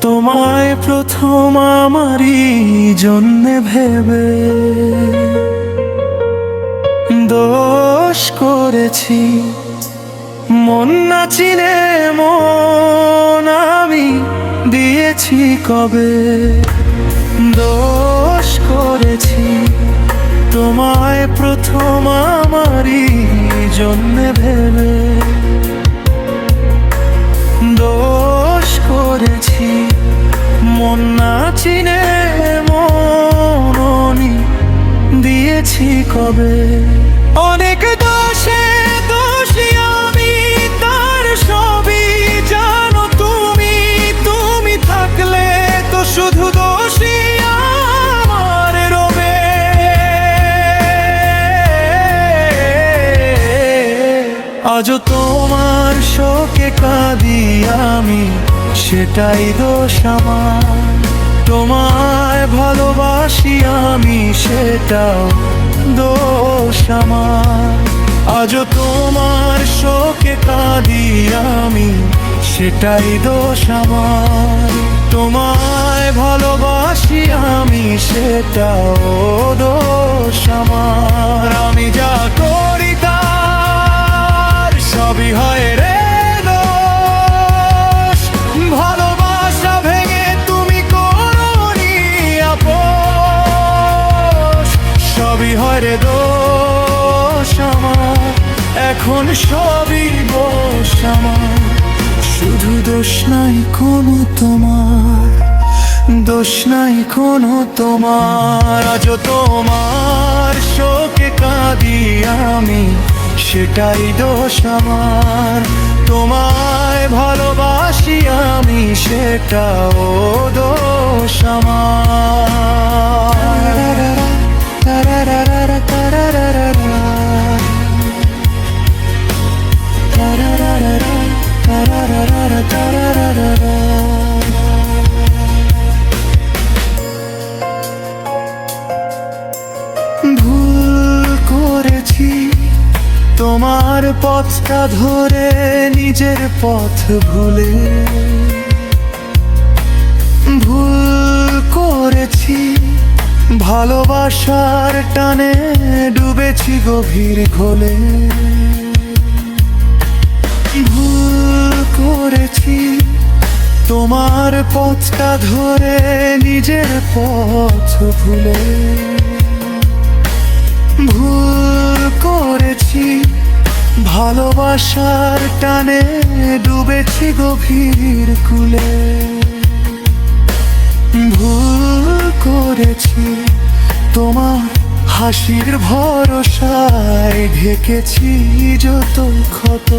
তোমায় প্রথম আমারই জন্যে ভেবে দোষ করেছি। মন না চিনে মন আমি দিয়েছি কবে? দোষ করেছি, তোমায় প্রথম আমারই জন্যে ভেবে কবে অনেক দোষে দোষী আমি, তার সবই জানো তুমি। তুমি থাকলে তো শুধু দোষী আমার রবে। আজও তোমার শোকে কাঁদি আমি, সেটাই দোষ আমার। তোমায় ভালোবাসি আমি, সেটাও দোষ আমার। আজও তোমার শোকে কাঁদি আমি, সেটাই দোষ আমার। তোমায় ভালোবাসি আমি, সেটাও দোষ আমার। আমি যা করি তার সবই হয় রে আমার, এখন সবই দোষ আমার। শুধু দোষ নাই কোনো তোমার, দোষ নাই কোনো তোমার। আজ তোমার শোকে কাঁদি আমি, সেটাই দোষ আমার। তোমায় ভালোবাসি আমি, সেটাও দোষ ভুল করেছি তোমার পথটা ধরে নিজের পথ ভুলে। ভুল করেছি ভালোবাসার টানে ডুবেছি গভীর ঘোলে ভুল করেছি, তোমার পথটা ধরে নিজের পথ ভুলে। ভুল করেছি, ভালোবাসার টানে ডুবেছি গভীর কুলে। ভুল করেছি। তোমার হাসির ভরসায় ঢেকেছি যত ক্ষত।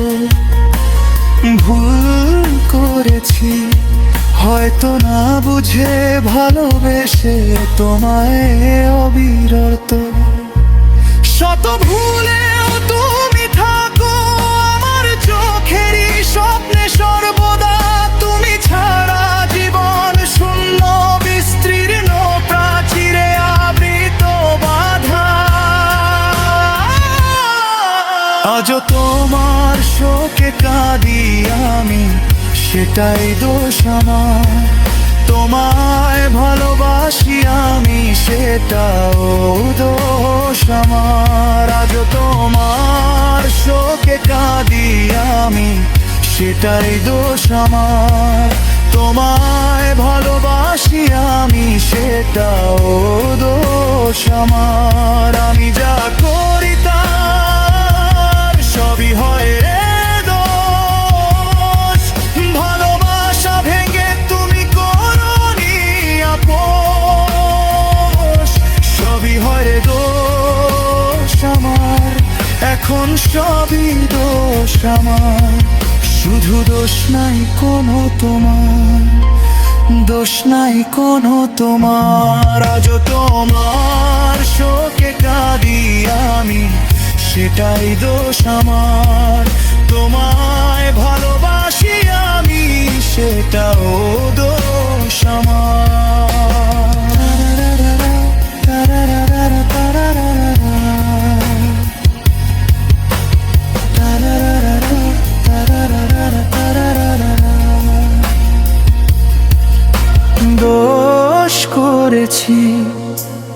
ভুল করেছি, হয়তো না বুঝে ভালোবেসে তোমায় অবিরত। শত ভুলেও সেটাই দোষ আমার। তোমায় ভালোবাসি আমি, সেটাও দোষ আমার। আজ তোমার শোকে কাঁদি আমি, সেটাই দোষ আমার। তোমায় ভালোবাসি আমি, সেটাও দোষ আমার। আমি যা করি তার সবই হয় সবই দোষ আমার। শুধু দোষ নাই কোনো তোমার। দোষ নাই কোনো তোমার। আজ তোমার শোকে কাঁদি আমি, সেটাই দোষ আমার। তোমায় করেছি।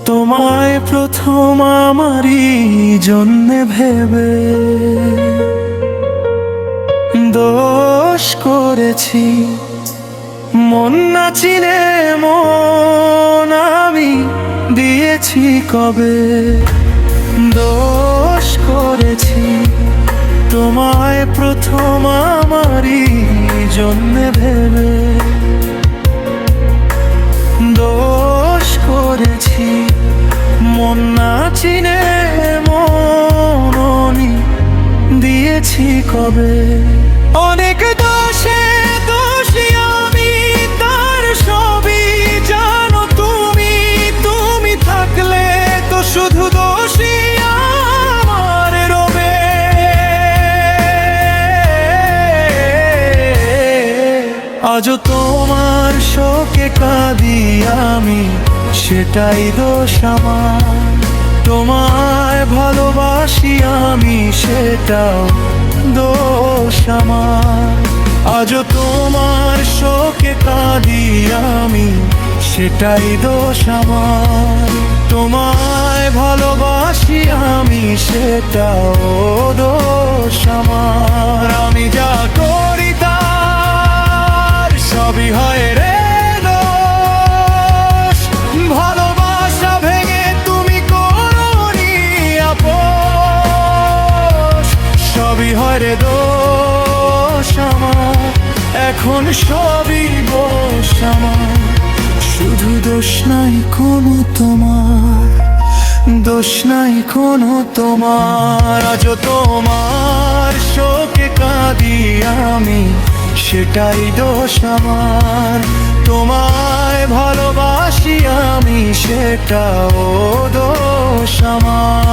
তোমায় প্রথম আমারই জন্যে ভেবে দোষ করেছি। মন না চিনে মন আমি দিয়েছি কবে? দোষ করেছি। তোমায় প্রথম আমারই জন্যে ভেবে দিয়েছি কবে? অনেক দোষে দোষী আমি, তার সবই জানো তুমি। তুমি থাকলে তো শুধু দোষী আমার রবে। আজও তোমার শোকে কাঁদি আমি, সেটাই দোষ আমার। তোমায় ভালোবাসি আমি, সেটাও দোষ আমার। আজও তোমার শোকে কাঁদি আমি, সেটাই দোষ আমার। তোমায় ভালোবাসি আমি, সেটাও দোষ আমার। আমার এখন সবই দোষ আমার শুধু দোষ নাই কোনো তোমার, দোষ নাই কোনো তোমার। আজ তোমার শোকে কাঁদি আমি, সেটাই দোষ আমার। তোমায় ভালোবাসি আমি, সেটাও দোষ আমার।